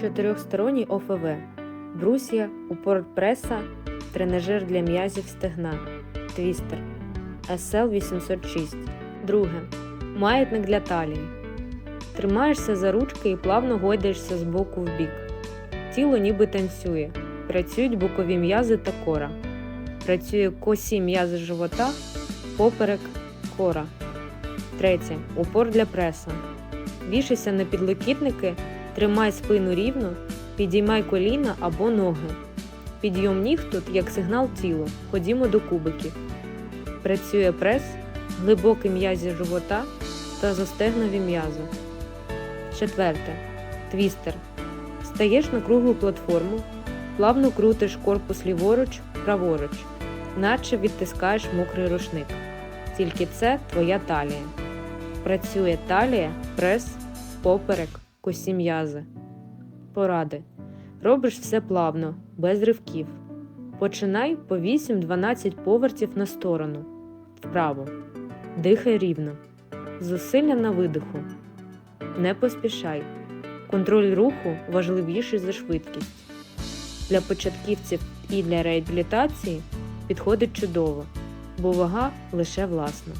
Чотирьохсторонній ОФВ. Брусья, упор преса, тренажер для м'язів стегна. Твістер. SL 806. Друге. Маятник для талії. Тримаєшся за ручки і плавно гойдаєшся з боку в бік. Тіло ніби танцює. Працюють бокові м'язи та кора. Працює косі м'язи живота, поперек, кора. Третє. Упор для преса. Вішайся на підлокітники, тримай спину рівно, підіймай коліна або ноги. Підйом ніг тут як сигнал тілу. Ходімо до кубиків. Працює прес, глибокі м'язі живота та застегнові м'язи. Четверте. Твістер. Стаєш на круглу платформу, плавно крутиш корпус ліворуч, праворуч, наче відтискаєш мокрий рушник. Тільки це твоя талія. Працює талія, прес, поперек, косі м'язи. Поради. Робиш все плавно, без ривків. Починай по 8-12 повертів на сторону. Вправо. Дихай рівно. Зусилля на видиху. Не поспішай. Контроль руху важливіший за швидкість. Для початківців і для реабілітації підходить чудово, бо вага лише власна.